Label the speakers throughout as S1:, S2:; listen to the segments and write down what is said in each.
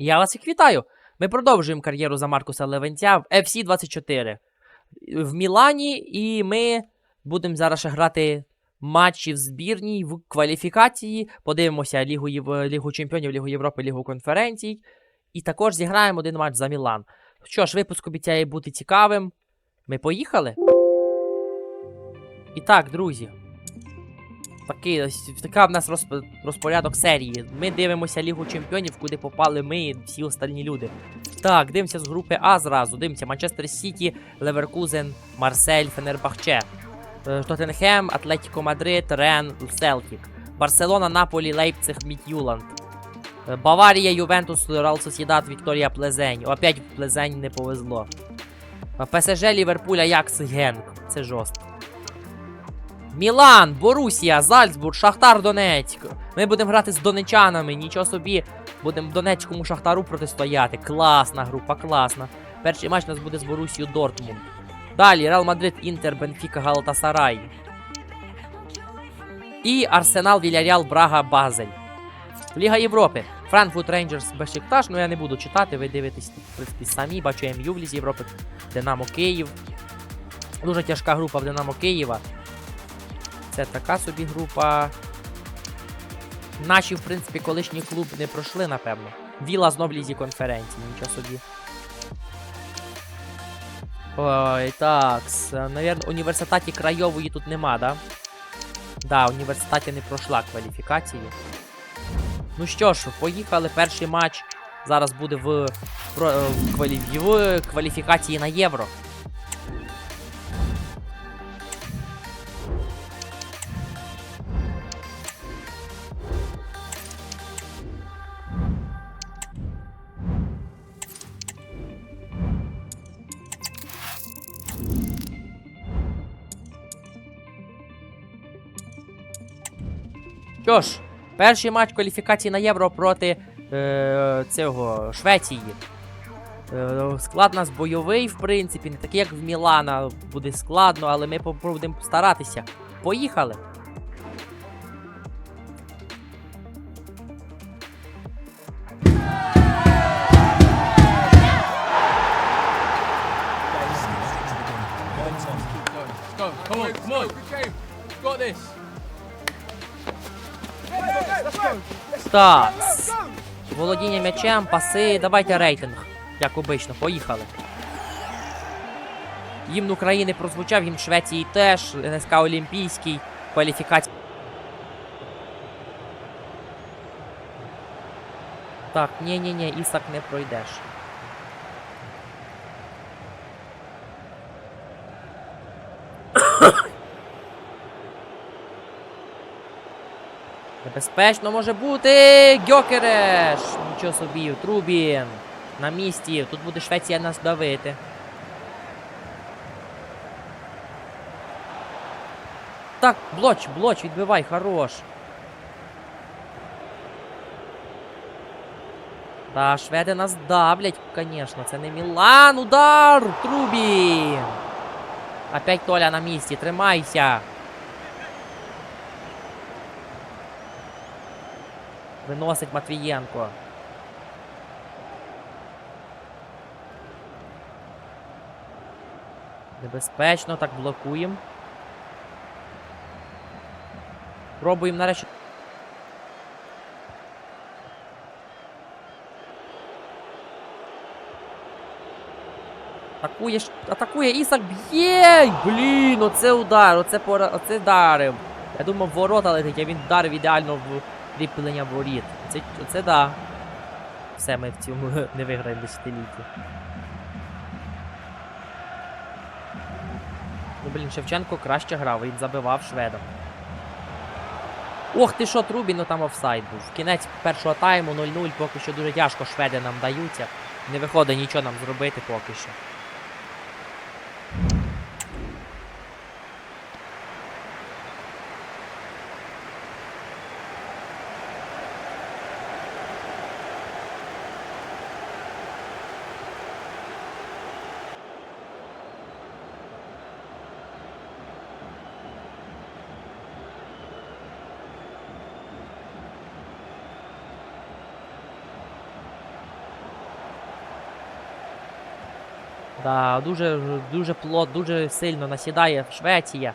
S1: Я вас всіх вітаю! Ми продовжуємо кар'єру за Маркуса Левенця в FC 24 в Мілані, і ми будемо зараз ще грати матчі в збірній в кваліфікації. Подивимося Лігу, Єв... Лігу Чемпіонів, Лігу Європи, Лігу конференцій. І також зіграємо один матч за Мілан. Що ж, випуск обіцяє бути цікавим. Ми поїхали? І так, друзі. Такий, ось- така в нас розп- розпорядок серії. Ми дивимося Лігу Чемпіонів, куди попали ми і всі остальні люди. Так, дивимося з групи А зразу. Дивимося Манчестер Сіті, Леверкузен, Марсель, Фенербахче. Е, Тоттенхем, Атлетіко Мадрид, Рен, Селтік. Барселона, Наполі, Лейпциг, Мід'юланд. Е, Баварія, Ювентус, Реал Сосідат, Вікторія Плезень. Опять Плезень не повезло. Е, ПСЖ, Ліверпуль, Аякс, Генк. Це жорстко. Мілан, Борусія, Зальцбург, Шахтар Донецьк. Ми будемо грати з донечанами, нічого собі. Будемо Донецькому Шахтару протистояти. Класна група, класна. Перший матч у нас буде з Борусією Дортмунд. Далі Реал Мадрид, Інтер, Бенфіка, Галатасарай. І Арсенал, Вільяріал, Брага, Базель. Ліга Європи. Франкфурт Рейнджерс, Бешикташ. Ну я не буду читати, ви дивитесь, в принципі, самі. Бачу МЮ в Лізі Європи. Динамо Київ. Дуже тяжка група в Динамо Києва. Це така собі група. Наші, в принципі, колишній клуб не пройшли, напевно. Віла знов лізі конференції, нічого собі. Ой, так. Навірно, університеті Крайової тут нема, да? Да, університеті не пройшла кваліфікації. Ну що ж, поїхали. Перший матч зараз буде в, в кваліфікації на євро. Що ж, перший матч кваліфікації на євро проти е, цього Швеції. Е, склад нас бойовий, в принципі, не такий, як в Мілана. Буде складно, але ми будемо старатися. Поїхали! Так. Володіння м'ячем, паси. Давайте рейтинг. Як обично, поїхали. Гімн України прозвучав, гімн Швеції теж, НСК Олімпійський, кваліфікація. Так, ні-ні-ні, Ісак не пройдеш. Небезпечно може бути. Гьокереш! Нічого собі, Трубін. На місці. Тут буде Швеція нас давити. Так, блоч, блоч, відбивай, хорош. Та, шведи нас давлять, конечно. Це не Мілан. Удар! Трубін! Опять Толя на місці, тримайся. Виносить Матвієнко. Небезпечно, так блокуємо. Пробуємо нарешті. Атакує, атакує Ісак б'є! Блін, оце удар, оце пора, оце дарив. Я думав, ворота летить, а він вдарив ідеально в кріплення воріт. Це, це да. Все, ми в цьому не виграємо десятилітті. Ну, блін, Шевченко краще грав, він забивав шведом. Ох ти що, Трубін, ну там офсайд був. Кінець першого тайму 0-0, поки що дуже тяжко шведи нам даються. Не виходить нічого нам зробити поки що. Да, дуже, дуже плот, дуже сильно насідає Швеція.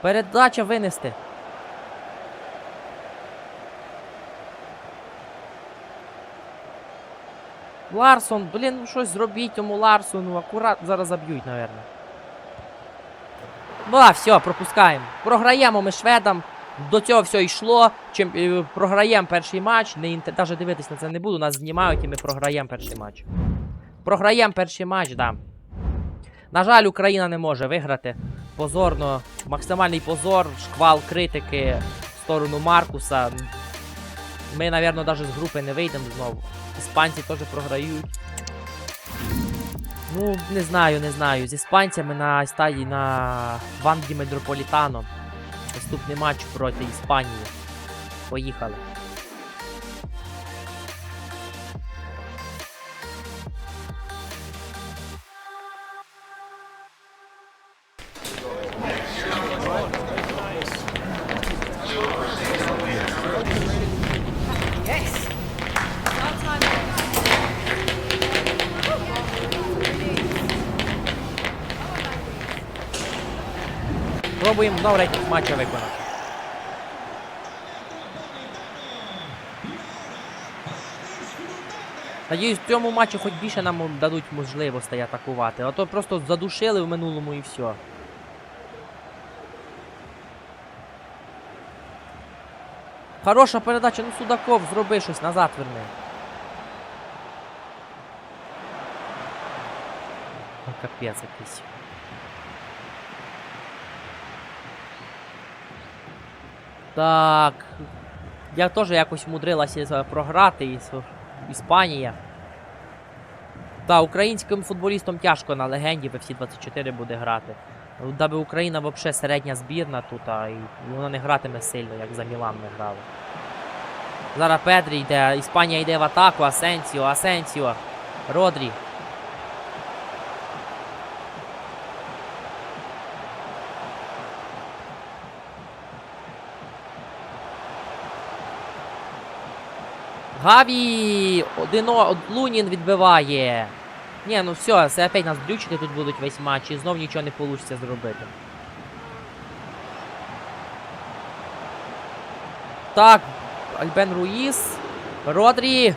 S1: Передача винести. Ларсон, блін, ну щось зробіть тому Ларсону. Акурат зараз заб'ють, напевно. Ну, а, все, пропускаємо. Програємо ми шведам. До цього все йшло. Чим, е, програємо перший матч. Навіть дивитись на це не буду. Нас знімають і ми програємо перший матч. Програємо перший матч, да. На жаль, Україна не може виграти. Позорно, максимальний позор, шквал критики в сторону Маркуса. Ми, напевно, навіть з групи не вийдемо знову. Іспанці теж програють. Ну, не знаю, не знаю. З іспанцями на стадії на Ванді Метрополітано. Наступний матч проти Іспанії. Поїхали. Пробуємо знову рейтинг матча виконати. Надіюсь, в цьому матчі хоч більше нам дадуть можливостей атакувати, а то просто задушили в минулому і все. Хороша передача, ну Судаков, зроби щось назад верни. Капець якийсь. Так. Я теж якось мудрилася програти із Іспанія. Та, українським футболістам тяжко на легенді в всі 24 буде грати. Ну, Даби Україна взагалі середня збірна тут, а і вона не гратиме сильно, як за Мілан не грала. Зараз Педрі йде, Іспанія йде в атаку, Асенсіо, Асенсіо, Родрі. Гаві! Одино... Лунін відбиває. Ні, ну все, це опять нас дрючити тут будуть весь матч і знов нічого не вийде зробити. Так, Альбен Руїс. Родрі.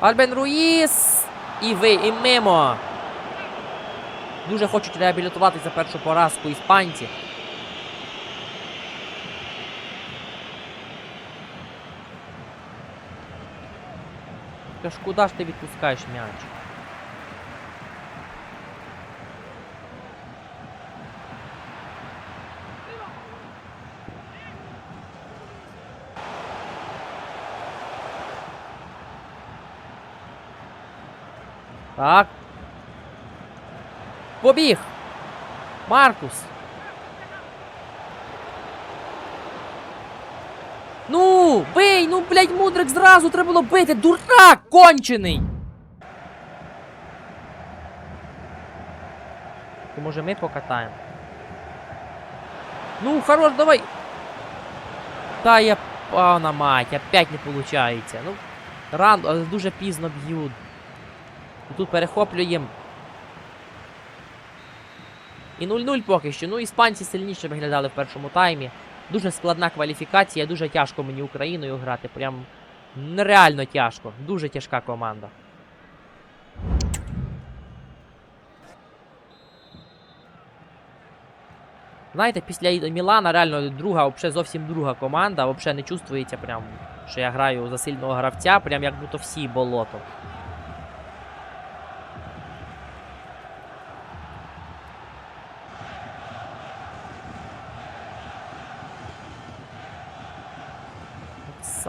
S1: Альбен Руїс. І ви, і мимо. Дуже хочуть реабілітувати за першу поразку іспанці. Та ж куди ж ти відпускаєш м'яч? Так. Побіг! Маркус! Ну, бий, ну, блядь, мудрик зразу треба було бити, дурак кончений. Може ми покатаємо? Ну, хорош, давай. Та я пана мать, опять не получається. Ну, рано, але дуже пізно б'ють. Тут перехоплюємо. І 0-0 поки що. Ну, іспанці сильніше виглядали в першому таймі. Дуже складна кваліфікація, дуже тяжко мені Україною грати. Прям нереально тяжко. Дуже тяжка команда. Знаєте, після Мілана реально друга, взагалі зовсім друга команда. Взагалі не чувствується прям, що я граю за сильного гравця, прям як будто всі болото.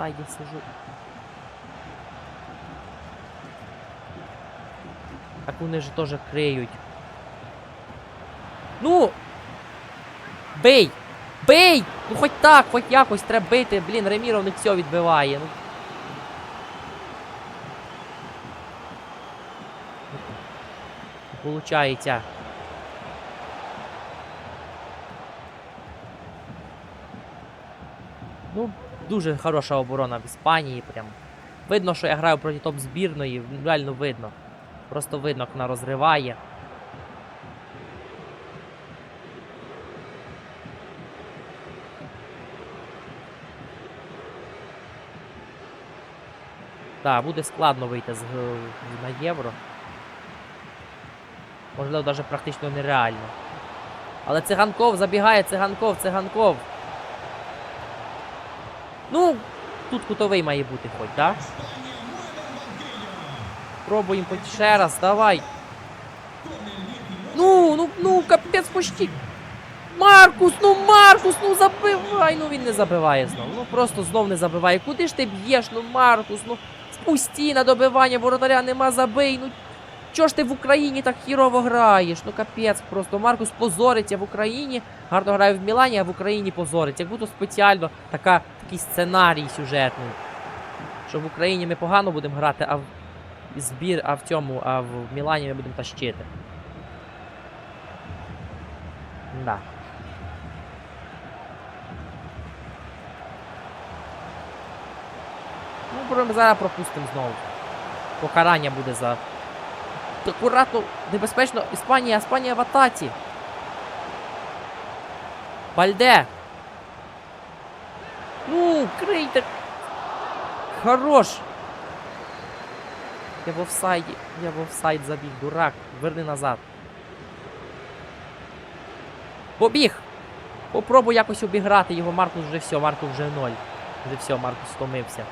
S1: В сайді сижу. Так вони ж теж криють. Ну! Бий! Бий! Ну хоч так, хоч якось треба бити. Блін, Реміров не все відбиває. Ну. Получається. Ну, дуже хороша оборона в Іспанії. Прям. Видно, що я граю проти топ збірної, реально видно. Просто видно, як вона розриває. Так, буде складно вийти з, на євро. Можливо, навіть практично нереально. Але циганков забігає, циганков, циганков. Ну, тут кутовий має бути хоч, так? Пробуємо хоч ще раз, давай. Ну, ну, ну, капець почти. Маркус, ну Маркус, ну забивай. Ну він не забиває знову. Ну просто знов не забиває. Куди ж ти б'єш? Ну Маркус, ну спусті на добивання, воротаря нема забий. Ну чого ж ти в Україні так хірово граєш? Ну капець просто. Маркус позориться в Україні. Гарно грає в Мілані, а в Україні позориться. Як будто спеціально така, такий сценарій сюжетний. Що в Україні ми погано будемо грати, а в збір, а в цьому, а в Мілані ми будемо тащити. Да. Ну, зараз пропустимо знову. Покарання буде за. Акуратно, небезпечно. Іспанія, Іспанія в атаці. Бальде. Ну, крийте. Хорош. Я в офсайді. Я в офсайд забіг, дурак. Верни назад. Побіг! Попробуй якось обіграти його, Маркус вже все, Маркус вже ноль. Вже все, Маркус стомився.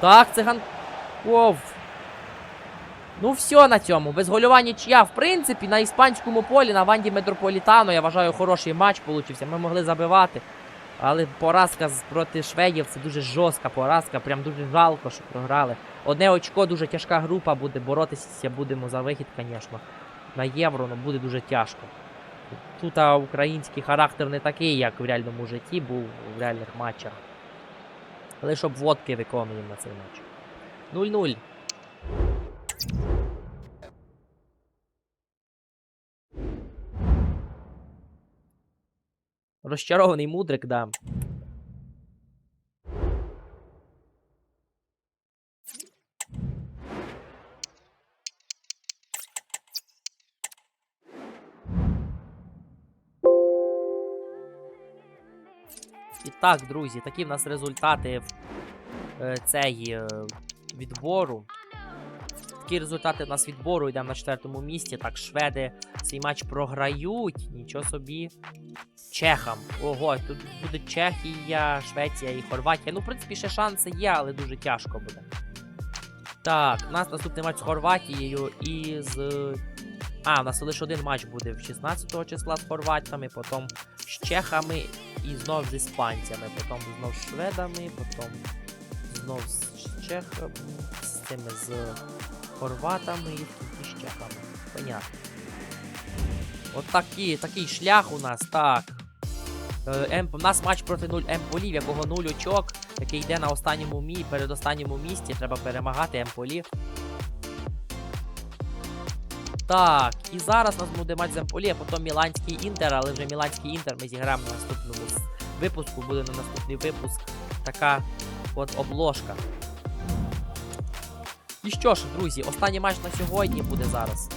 S1: Так, циганков. Ну, все на цьому. Безгольова нічия. В принципі, на іспанському полі, на Ванді Метрополітано, я вважаю, хороший матч получився. Ми могли забивати. Але поразка проти шведів це дуже жорстка поразка. Прям дуже жалко, що програли. Одне очко, дуже тяжка група буде. Боротися будемо за вихід, звісно. На євро ну, буде дуже тяжко. Тут український характер не такий, як в реальному житті був в реальних матчах. Лише обводки виконуємо на цей матч. 0-0. Розчарований мудрик, да. І так, друзі, такі в нас результати е, цей е, відбору. Такі результати в нас відбору йдемо на четвертому місці. Так, шведи цей матч програють. Нічого собі. Чехам. Ого, тут буде Чехія, Швеція і Хорватія. Ну, в принципі, ще шанси є, але дуже тяжко буде. Так, у нас наступний матч з Хорватією і з. А, у нас лише один матч буде в 16 числа з хорватами, потім з чехами і знов з іспанцями, потім знов з шведами, потім знов з чехами, з цими з хорватами і чехами. Понятно. От такі, такий шлях у нас, так. Е, Ем, у нас матч проти 0 Емполі, в якого 0 очок, який йде на останньому мі, передостанньому місці. Треба перемагати Емполі. Так, і зараз у нас буде матч з Емполі, а потім Міланський Інтер, але вже Міланський Інтер ми зіграємо на наступному випуску, буде на наступний випуск така от обложка. І що ж, друзі, останній матч на сьогодні буде зараз.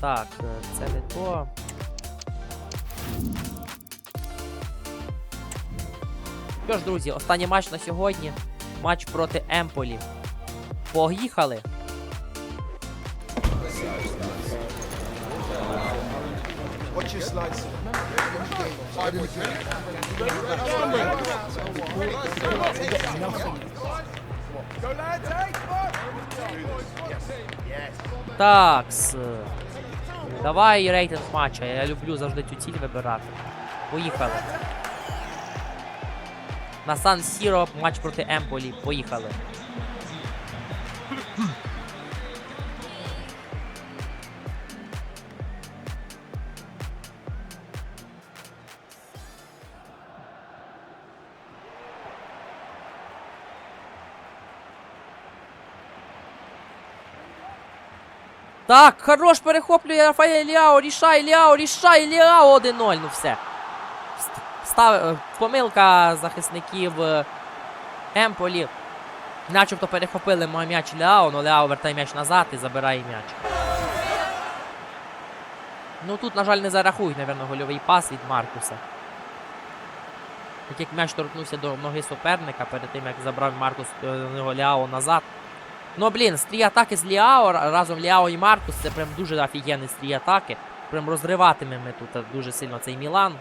S1: Так, е, це не то. Що ж, друзі, останній матч на сьогодні. Матч проти Емполі. Поїхали!
S2: Go come on!
S1: Такс. Давай рейтинг матча. Я люблю завжди цю ціль вибирати. Поїхали. На Сан Сіро матч проти Емполі. Поїхали. Так, хорош перехоплює Рафаель Ляо, рішай Ляо, рішай Ляо 1-0. Ну все. Став... е, Помилка захисників е, Емполі начебто перехопили м'яч Ляо, але Ляо вертає м'яч назад і забирає м'яч. Ну тут, на жаль, не зарахують, напевно, гольовий пас від Маркуса. Так як м'яч торкнувся до ноги суперника перед тим, як забрав Маркус е, Ляо назад. Ну, блін, стрій атаки з Ліао, разом Ліао і Маркус, це прям дуже офігенний стрій атаки. Прям розриватиме ми тут е, дуже сильно цей Мілан.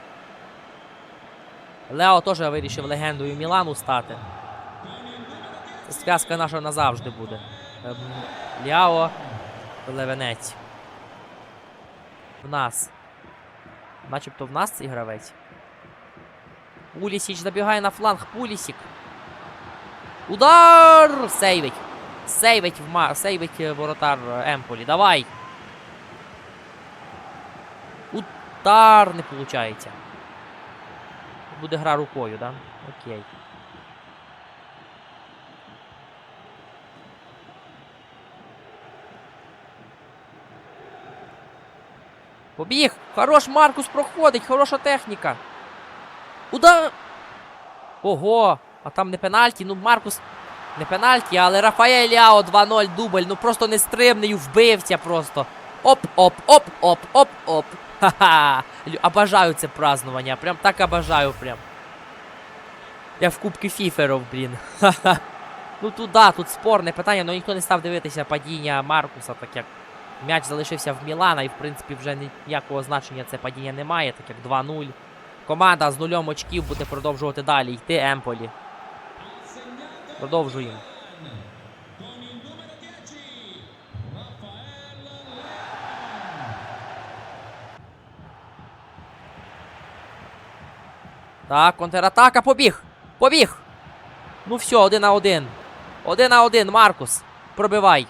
S1: Лео теж вирішив легендою Мілану стати. Це зв'язка наша назавжди буде. Ем, Ліао, Левенець. В нас. Начебто в нас цей гравець. Пулісіч забігає на фланг. Пулісік. Удар! Сейвить. Сейвить в. Сейвить е, воротар е, Емполі. Давай. Удар не виходить. Буде гра рукою, да? Окей. Побіг! Хорош Маркус проходить, хороша техніка. Удар! Ого! А там не пенальті, ну Маркус. Не пенальті, але Рафаель Ляо 2-0 дубль. Ну просто нестримний, вбивця просто. Оп-оп-оп-оп-оп-оп. Ха-ха. Обожаю це празднування. Прям так обожаю прям. Я в Кубки Фіферов, блін. Ха-ха. Ну тут тут спорне питання, але ніхто не став дивитися падіння Маркуса, так як м'яч залишився в Мілана, і в принципі вже ніякого значення це падіння немає, так як 2-0. Команда з нульом очків буде продовжувати далі йти Емполі. Продовжуємо. Так, контратака, побіг! Побіг! Ну все, один на один. Один на один, Маркус. Пробивай.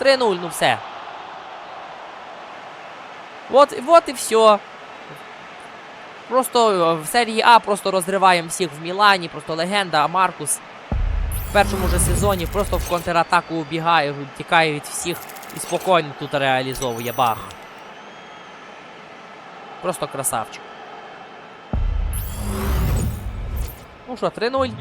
S1: 3-0, ну все. Вот, вот і все. Просто е, в серії А просто розриваємо всіх в Мілані, просто легенда, а Маркус в першому же сезоні просто в контратаку убігає, тікає від всіх і спокійно тут реалізовує бах. Просто красавчик. Ну що, 3-0.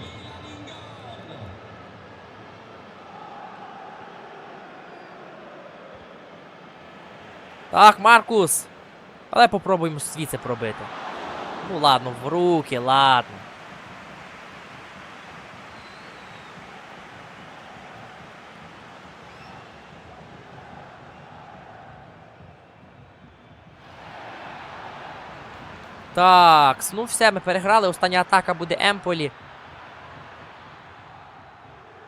S1: Так, Маркус. Але попробуємо звідси пробити. Ну ладно, в руки, ладно. Так, ну все, ми переграли. Остання атака буде Емполі.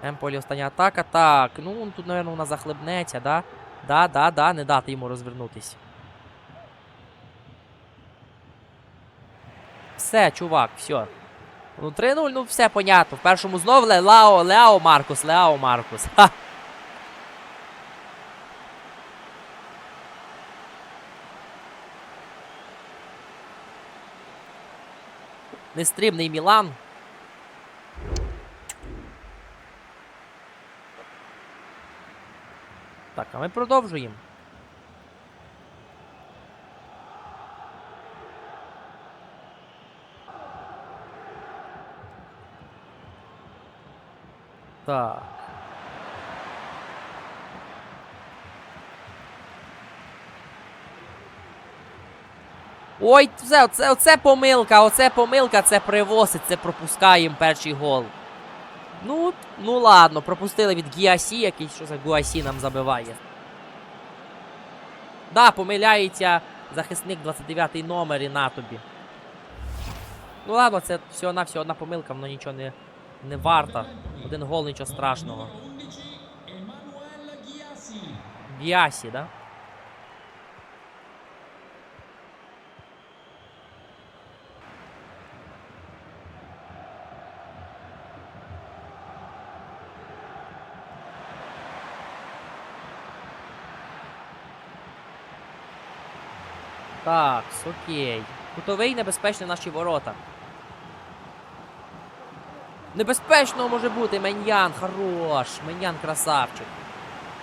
S1: Емполі остання атака. Так, ну тут, мабуть, вона захлебнеться, да? Да, да, да, не дати йому розвернутись. Все, чувак, все. Ну, 3-0, ну все понятно. В першому знов Ле- Лао, Лео Маркус, Лео Маркус. Ха. Нестримний Мілан. Так, а ми продовжуємо. Так. Ой, це, оце, оце помилка, оце помилка, це привозить, це пропускаємо перший гол. Ну, ну ладно, пропустили від Гіасі, якийсь що за Гуасі нам забиває. Да, помиляється захисник 29 номер і на тобі. Ну ладно, це всього-навсього одна помилка, воно нічого не, не варта. Один гол, нічого страшного. Гіасі, да? Так, окей. Кутовий небезпечний наші ворота. Небезпечно може бути Меньян, хорош. Меньян красавчик.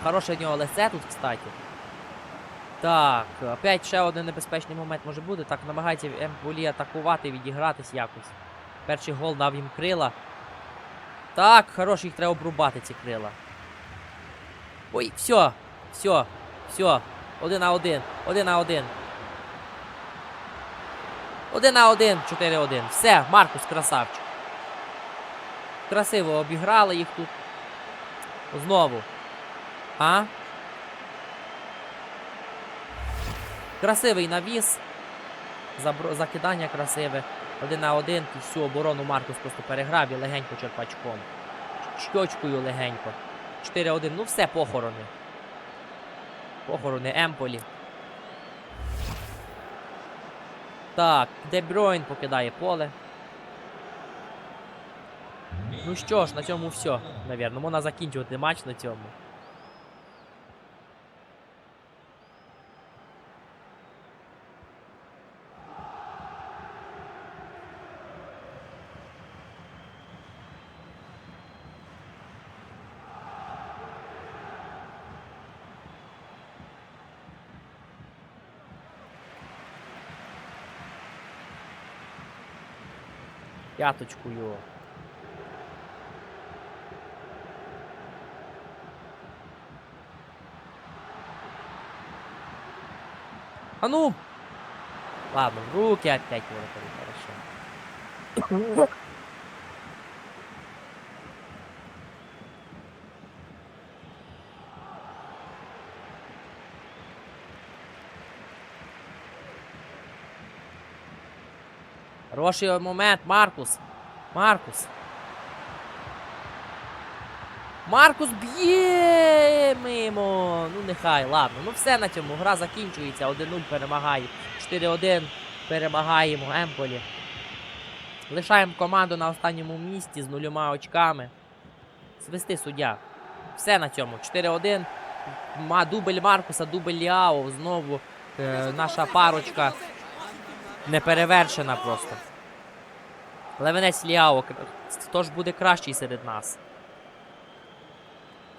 S1: Хороше в нього лице тут, кстати. Так, опять ще один небезпечний момент може бути. Так, намагається Емполі атакувати, відігратись якось. Перший гол дав їм крила. Так, хорош, їх треба обрубати, ці крила. Ой, все, все, все. Один на один, один на один. Один на один, 4-1. Все, Маркус красавчик. Красиво обіграли їх тут. Знову. А? Красивий навіс. Забро... Закидання красиве. Один на один. І всю оборону Маркус просто переграв і легенько черпачком. Щочкою легенько. 4-1. Ну все, похорони. Похорони Емполі. Так, Дебройн покидає поле. Ну що ж, на цьому все, навірно. Можна закінчувати матч на цьому. П'яточкою. А ну! Ладно, в руки опять вырвали, хорошо. Хороший момент, Маркус. Маркус. Маркус б'є мимо. Ну нехай, ладно. Ну все на цьому. Гра закінчується. 1-0 перемагає. 4-1 перемагаємо Емполі. Лишаємо команду на останньому місці з нульома очками. Свисти суддя. Все на цьому. 4-1. Ма, дубль Маркуса, дубль Ліао. Знову е, наша парочка неперевершена просто. Левенець Ліао. Хто ж буде кращий серед нас?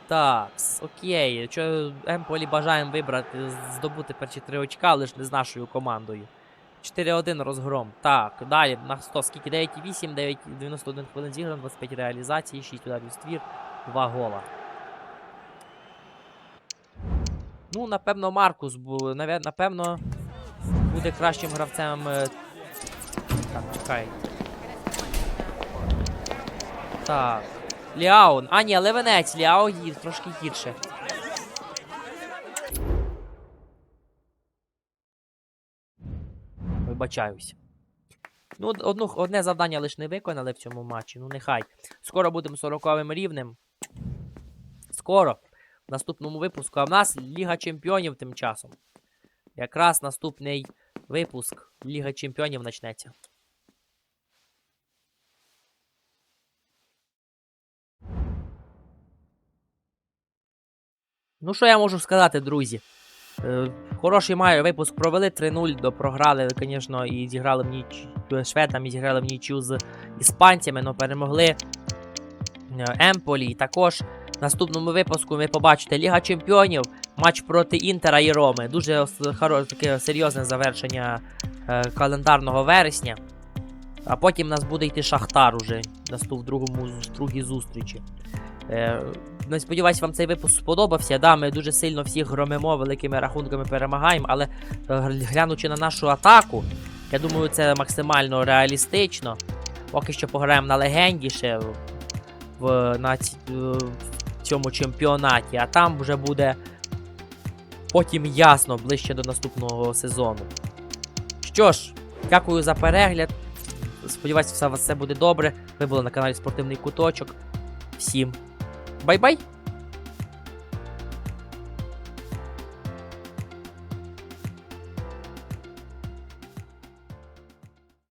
S1: Так, окей. Що Емполі бажаємо вибрати, здобути перші три очка, але ж не з нашою командою. 4-1 розгром. Так, далі на 100. Скільки? 9,8, 9, 91 хвилин зіграно, 25 реалізацій, 6 ударів ствір, 2 гола. Ну, напевно, Маркус напевно, буде кращим гравцем. е, Так, чекай. Так. Ліао. А, ні, Левенець, Ліао трошки гірше. Вибачаюсь. Ну, одну, одне завдання лише не виконали в цьому матчі. Ну, нехай. Скоро будемо 40 рівнем. Скоро. В наступному випуску. А в нас Ліга Чемпіонів тим часом. Якраз наступний випуск Ліга Чемпіонів почнеться. Ну, що я можу сказати, друзі? Е, хороший має випуск провели 3-0, до програли, звісно, і зіграли в ніч з шведами, зіграли в нічю з іспанцями, але перемогли е, Емполі. І також в наступному випуску ви побачите Ліга Чемпіонів, матч проти Інтера і Роми. Дуже хоро- таке серйозне завершення е, календарного вересня. А потім у нас буде йти Шахтар уже в другому другій зустрічі. Е, ну, сподіваюсь, вам цей випуск сподобався. Да, ми дуже сильно всіх громимо, великими рахунками перемагаємо, але е, глянучи на нашу атаку, я думаю, це максимально реалістично. Поки що пограємо на легенді ще в, на ці- в цьому чемпіонаті, а там вже буде потім ясно ближче до наступного сезону. Що ж, дякую за перегляд. Сподіваюсь, все, все буде добре. Ви були на каналі Спортивний Куточок. Всім Bye-bye!